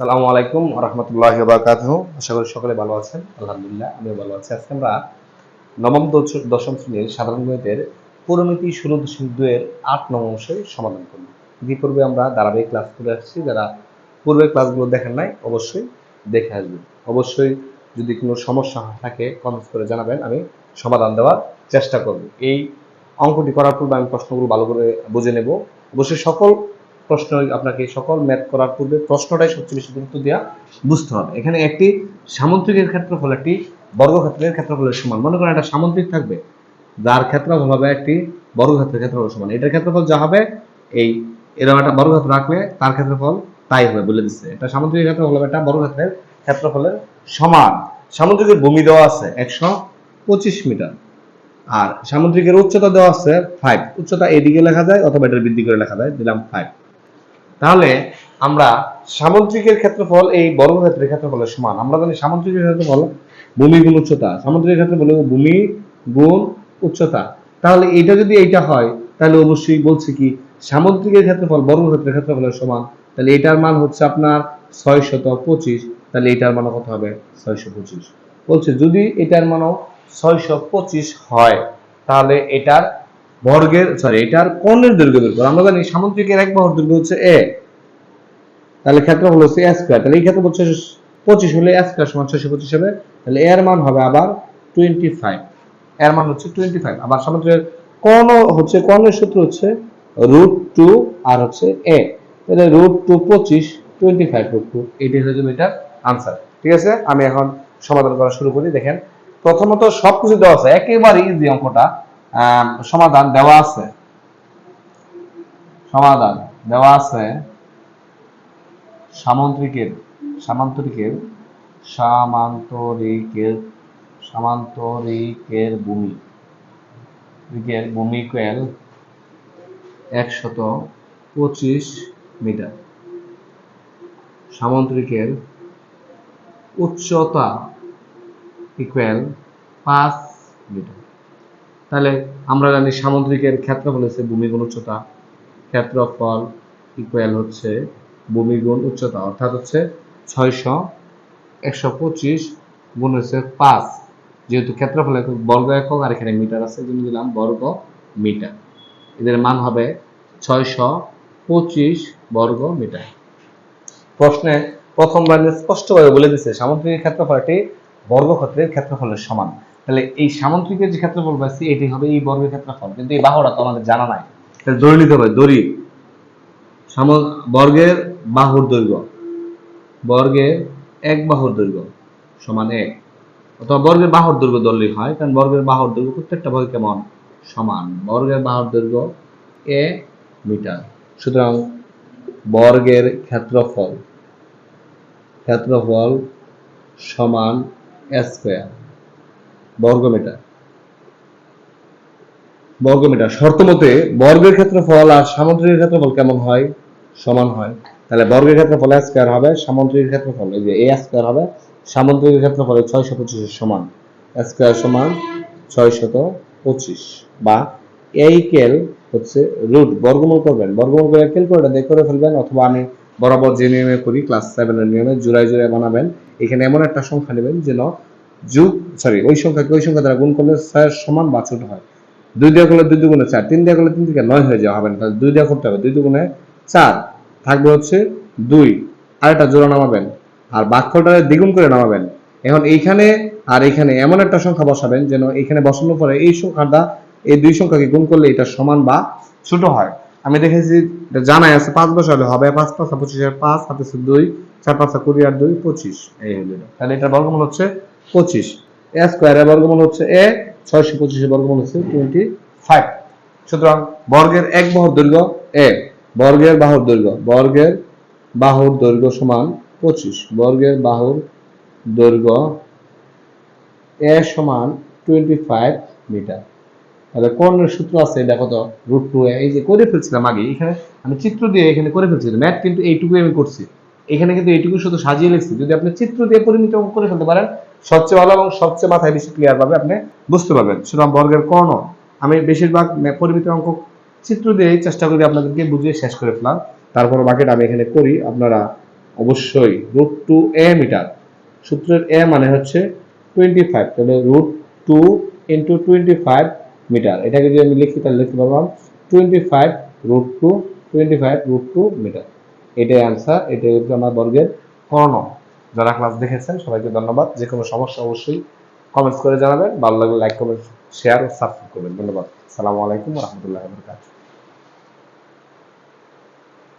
সালামু আলাইকুম রহমতুল্লাহ বারকাত আশা করি সকলে ভালো আছেন। আলহামদুলিল্লাহ, আমিও ভালো আছি। আজকে আমরা নবম দশ- দশম শ্রেণির সাধারণ গণিতের পুরমিতি ষোলো দশমিক দুয়ের আট নং অংশে সমাধান করব। ইতিপূর্বে আমরা ধারাবাহিক ক্লাস করে আসছি। যারা পূর্বের ক্লাসগুলো দেখেন নাই, অবশ্যই দেখে আসবেন। অবশ্যই যদি কোনো সমস্যা থাকে কমেন্টস করে জানাবেন। আমি সমাধান দেওয়ার চেষ্টা করব। এই অঙ্কটি করার পূর্বে আমি প্রশ্নগুলো ভালো করে বুঝে নেব। অবশ্যই সকল প্রশ্ন আপনাকে সকল ম্যাথ করার পূর্বে প্রশ্নটাই সবচেয়ে বেশি গুরুত্ব দেওয়া বুঝতে হবে। এখানে একটি সামুদ্রিকের ক্ষেত্রফল, একটি বর্গক্ষেত্রের ক্ষেত্রফলের সমান। মনে করেন একটা সামুদ্রিক থাকবে। যার ক্ষেত্রফল হবে একটি বর্গক্ষেত্রের ক্ষেত্রফল সমান। এটার ক্ষেত্রফল যা হবে, এই এরকম একটা বর্গক্ষেত্র রাখলে তার ক্ষেত্রফল তাই হবে বলে দিচ্ছে এটা সামুদ্রিক ক্ষেত্রফল হবে একটা বর্গক্ষেত্রের ক্ষেত্রফলের সমান। সামুদ্রিকের ভূমি দেওয়া আছে একশো পঁচিশ মিটার। আর সামুদ্রিকের উচ্চতা দেওয়া আছে ফাইভ উচ্চতা এদিকে লেখা যায় অথবা এটার বৃদ্ধি করে লেখা যায়, দিলাম ফাইভ তাহলে আমরা সামুদ্রিকের ক্ষেত্রফল, এই বর্গক্ষেত্রের ক্ষেত্রফলের সমান। আমরা জানি সামুদ্রিকের ক্ষেত্রফল ভূমি গুণ উচ্চতা। সামুদ্রিকের ক্ষেত্রে বলে ভূমি গুণ উচ্চতা। তাহলে এটা যদি এইটা হয়, তাহলে অবশ্যই বলছে কি, সামুদ্রিকের ক্ষেত্রফল বর্গক্ষেত্রের ক্ষেত্রফলের সমান। তাহলে এটার মান হচ্ছে আপনার ছয় শত পঁচিশ। তাহলে এটার মান কত হবে? ছয়শো পঁচিশ। বলছে, যদি এটার মানও ছয়শো পঁচিশ হয়, তাহলে এটার বর্গের সরি এটার কোণের দৈর্ঘ্য বের করো। আমরা জানি সামুদ্রিকের এক বাহুর দৈর্ঘ্য হচ্ছে এ তাহলে ক্ষেত্রফল হচ্ছে এ স্কোয়ার তাহলে এই ক্ষেত্রে হচ্ছে পঁচিশ হলে এ স্কোয়ার সমান ছয়শো পঁচিশ হবে। তাহলে এর মান হবে আবার টোয়েন্টি ফাইভ এর মান হচ্ছে টোয়েন্টি ফাইভ আবার সামুদ্রিকের কোণ হচ্ছে কোণের সূত্র হচ্ছে রুট টু আর হচ্ছে এ তাহলে রুট টু পঁচিশ টোয়েন্টি ফাইভ রুট টু এটাই হয়ে যাবে এটার আনসার ঠিক আছে? আমি এখন সমাধান করা শুরু করি। দেখেন, প্রথমত সবকিছু দেওয়া আছে। একেবারে ইজি অঙ্কটা। সমাধান দেওয়া আছে। সমাধান দেওয়া আছে সামান্তরিকের সামান্তরিকের সামান্তরিকের সামান্তরিকের ভূমি। দিকের ভূমি কোয়েল একশত পঁচিশ মিটার। সামান্তরিকের উচ্চতা ইকুয়াল পাঁচ মিটার। তাহলে আমরা জানি সামুদ্রিকের ক্ষেত্রফল হচ্ছে ভূমিগুণ উচ্চতা। ক্ষেত্রফল ইকুয়াল হচ্ছে ভূমিগুণ উচ্চতা, অর্থাৎ হচ্ছে ছয়শো একশো পঁচিশ গুণ হচ্ছে পাঁচ। যেহেতু ক্ষেত্রফল একক, বর্গ একক, আর এখানে মিটার আছে জন্য দিলাম বর্গ মিটার। এদের মান হবে ছয়শো পঁচিশ বর্গ মিটার। প্রশ্নে প্রথমবার স্পষ্টভাবে বলে দিচ্ছে সামুদ্রিকের ক্ষেত্রফলটি বর্গক্ষেত্রের ক্ষেত্রফলের সমান। তাহলে এই সামুদ্রিকের যে ক্ষেত্রফল পাচ্ছি এটি হবে এই বর্গের ক্ষেত্রফল। কিন্তু এই বাহুটা তো আমাদের জানা নাই। দড়ি নিতে হবে দড়ি সাম- বর্গের বাহুর দৈর্ঘ্য। বর্গের এক বাহুর দৈর্ঘ্য সমান এক। অথবা বর্গের বাহুর দৈর্ঘ্য ধরলেই হয়, কারণ বর্গের বাহুর দৈর্ঘ্য প্রত্যেকটা বর্গ কেমন? সমান। বর্গের বাহুর দৈর্ঘ্য এ মিটার। সুতরাং বর্গের ক্ষেত্রফল ক্ষেত্রফল সমান স্কোয়ার। বর্গমিটার। বর্গমিটার। শর্ত মতে বর্গের ক্ষেত্রফল আর সামুদ্রিকের ক্ষেত্রফল কেমন হয়? সমান হয়। তাহলে বর্গের ক্ষেত্রফল স্কোয়ার হবে সামুদ্রিকের ক্ষেত্রফল, এই যে এ স্কোয়ার হবে সামুদ্রিকের ক্ষেত্রফল ছয়শো পঁচিশের সমান। স্কোয়ার সমান ছয়শত পঁচিশ বা এই কেল হচ্ছে রুট বর্গমূল করবেন। বর্গমূল করে কেল করে দিয়ে করে ফেলবেন অথবা আমি বরাবর যে নিয়মে করি ক্লাস সেভেনের নিয়মে জোড়ায় জোড়ায় বানাবেন। এখানে এমন একটা সংখ্যা নেবেন যেন যুগ সরি ওই সংখ্যাকে ওই সংখ্যা দ্বারা গুণ করলে ছয়ের সমান বা ছোট হয়। দুই দেওয়া করলে দুই দুগুণে চার, তিন দেওয়া করলে তিন থেকে নয় হয়ে যাওয়া হবে না, তাহলে দুই দেওয়া করতে হবে, দুই দুগুণে চার। থাকবে হচ্ছে দুই। আরেকটা জোড়া নামাবেন, আর বাক্যটা দ্বিগুণ করে নামাবেন। এখন এইখানে আর এখানে এমন একটা সংখ্যা বসাবেন যেন এখানে বসানোর পরে এই সংখ্যাটা, এই দুই সংখ্যাকে গুণ করলে এটা সমান বা ছোট হয়। আমি দেখেছি জানাই আছে, পাঁচ বসালে হবে, পাঁচ পাঁচ পঁচিশের পাঁচ হাতে দুই, চার পাঁচটা কুড়ি আর দুই, পঁচিশ। এই হলো। তাহলে এটা বর্গমূল হচ্ছে পঁচিশ। এ স্কোয়ারের বর্গমূল হচ্ছে এ, ছয়শো পঁচিশের বর্গমূল হচ্ছে টোয়েন্টি ফাইভ সুতরাং বর্গের এক বাহুর দৈর্ঘ্য এ, বর্গের বাহুর দৈর্ঘ্য, বর্গের বাহুর দৈর্ঘ্য সমান পঁচিশ। বর্গের বাহুর দৈর্ঘ্য এ সমান টোয়েন্টি ফাইভ মিটার। তাহলে কোন সূত্র আছে দেখো তো রুট টু এ। এই যে করে ফেলছিলাম আগে, এখানে আমি চিত্র দিয়ে এখানে করে ফেলছিলাম। ম্যাথ কিন্তু এইটুকুই আমি করছি। এখানে কিন্তু এইটুকু শুধু সাজিয়ে লিখছি। যদি আপনি চিত্র দিয়ে পরিমিত করে ফেলতে পারেন সবচেয়ে ভালো এবং সবচেয়ে মাথায় বেশি ক্লিয়ার পাবে আপনি বুঝতে পারবেন। সুতরাং বর্গের কর্ণ আমি বেশিরভাগ পরিমিত অঙ্ক চিত্র দিয়ে চেষ্টা করি আপনাদেরকে বুঝিয়ে শেষ করে ফেলাম তারপর বাকিটা আমি এখানে করি। আপনারা অবশ্যই রুট টু এ মিটার সূত্রের এ মানে হচ্ছে টোয়েন্টি ফাইভ তাহলে root two into twenty five metre এটাকে যদি আমি লিখি তাহলে লিখতে পারলাম twenty five root two twenty five root two metre এটাই অ্যান্সার এটাই হচ্ছে আমার বর্গের কর্ণ যারা ক্লাস দেখেছেন, সবাইকে ধন্যবাদ। যে কোনো সমস্যা অবশ্যই কমেন্টস করে জানাবেন। ভালো লাগলে লাইক কমেন্ট শেয়ার ও সাবস্ক্রাইব করবেন। ধন্যবাদ। সালামু আলাইকুম রহমতুল্লাহ বরকাত